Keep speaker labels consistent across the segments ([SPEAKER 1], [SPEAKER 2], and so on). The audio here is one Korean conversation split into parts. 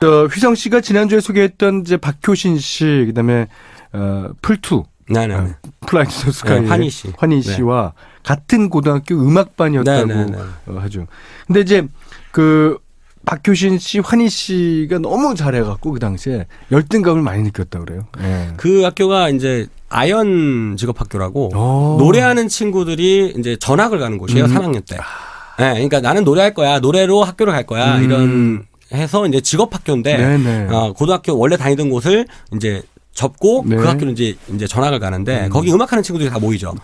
[SPEAKER 1] 저 휘성 씨가 지난주에 소개했던 이제 박효신 씨 그다음에 어 풀투
[SPEAKER 2] 네네.
[SPEAKER 1] 플라이트 소스카이
[SPEAKER 2] 네, 환희 씨.
[SPEAKER 1] 환희
[SPEAKER 2] 네.
[SPEAKER 1] 씨와 같은 고등학교 음악반이었다고
[SPEAKER 2] 네네네.
[SPEAKER 1] 어, 하죠. 근데 이제 그 박효신 씨, 환희 씨가 너무 잘해갖고 그 당시에 열등감을 많이 느꼈다 그래요. 예.
[SPEAKER 2] 그 학교가 이제 아연 직업학교라고
[SPEAKER 1] 오.
[SPEAKER 2] 노래하는 친구들이 이제 전학을 가는 곳이에요.
[SPEAKER 1] 음.
[SPEAKER 2] 3학년 때. 네, 그러니까 나는 노래할 거야. 노래로 학교를 갈 거야.
[SPEAKER 1] 음.
[SPEAKER 2] 이런 해서 이제 직업 학교인데
[SPEAKER 1] 네네.
[SPEAKER 2] 어, 고등학교 원래 다니던 곳을 이제 접고
[SPEAKER 1] 네.
[SPEAKER 2] 그 학교로 이제 이제 전학을 가는데 거기 음악하는 친구들이 다 모이죠.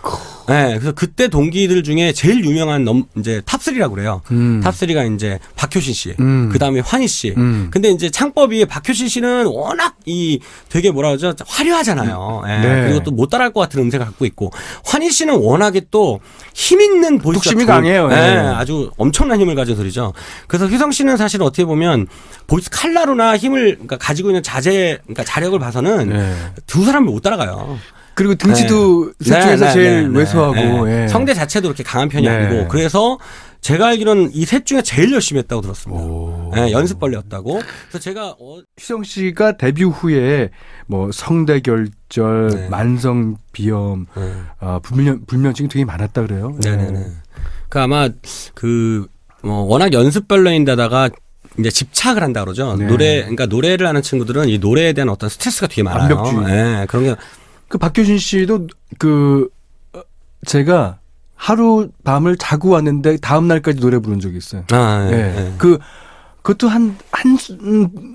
[SPEAKER 2] 네, 그래서 그때 동기들 중에 제일 유명한 넘 이제 탑3라고 그래요.
[SPEAKER 1] 음.
[SPEAKER 2] 탑3가 이제 박효신 씨,
[SPEAKER 1] 음.
[SPEAKER 2] 그 다음에 환희 씨.
[SPEAKER 1] 음.
[SPEAKER 2] 근데 이제 창법이 박효신 씨는 워낙 이 되게 뭐라 그러죠? 화려하잖아요. 예,
[SPEAKER 1] 네.
[SPEAKER 2] 그리고 또 못 따라할 것 같은 음색을 갖고 있고 환희 씨는 워낙에 또 힘 있는 보이스가
[SPEAKER 1] 뚝심이 강해요.
[SPEAKER 2] 예,
[SPEAKER 1] 예.
[SPEAKER 2] 아주 엄청난 힘을 가진 소리죠. 그래서 휘성 씨는 사실 어떻게 보면 보이스 칼라로나 힘을 그러니까 가지고 있는 자재, 그러니까 자력을 봐서는
[SPEAKER 1] 네.
[SPEAKER 2] 두 사람을 못 따라가요.
[SPEAKER 1] 그리고 등치도 셋 중에서
[SPEAKER 2] 네,
[SPEAKER 1] 제일
[SPEAKER 2] 네, 네,
[SPEAKER 1] 외소하고
[SPEAKER 2] 네.
[SPEAKER 1] 예.
[SPEAKER 2] 성대 자체도 그렇게 강한 편이
[SPEAKER 1] 네.
[SPEAKER 2] 아니고 그래서 제가 알기로는 이 셋 중에 제일 열심히 했다고 들었습니다.
[SPEAKER 1] 오.
[SPEAKER 2] 예, 연습벌레였다고. 그래서 제가 어,
[SPEAKER 1] 휘성 씨가 데뷔 후에 뭐 성대결절,
[SPEAKER 2] 네.
[SPEAKER 1] 만성 비염,
[SPEAKER 2] 네.
[SPEAKER 1] 아, 불면 불면증이 되게 많았다 그래요.
[SPEAKER 2] 네네 네. 그 아마 그 뭐 워낙 연습벌레인데다가 이제 집착을 한다 그러죠.
[SPEAKER 1] 네.
[SPEAKER 2] 노래 그러니까 노래를 하는 친구들은 이 노래에 대한 어떤 스트레스가 되게 많아요.
[SPEAKER 1] 완벽주의.
[SPEAKER 2] 예, 그런 게
[SPEAKER 1] 그 박효신 씨도 그 어, 제가 하루 밤을 자고 왔는데 다음 날까지 노래 부른 적이 있어요.
[SPEAKER 2] 아, 예.
[SPEAKER 1] 예.
[SPEAKER 2] 예.
[SPEAKER 1] 그 그것도 한 한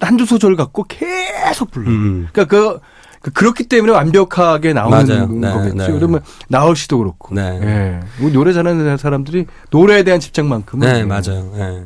[SPEAKER 1] 한두 소절 갖고 계속 불러. 요
[SPEAKER 2] 음.
[SPEAKER 1] 그러니까 그, 그 그렇기 때문에 완벽하게 나오는
[SPEAKER 2] 맞아요. 네,
[SPEAKER 1] 거겠죠.
[SPEAKER 2] 네.
[SPEAKER 1] 그러면 나올 씨도 그렇고.
[SPEAKER 2] 네.
[SPEAKER 1] 예. 우리 노래 잘하는 사람들이 노래에 대한 집착만큼은
[SPEAKER 2] 네, 맞아요. 예.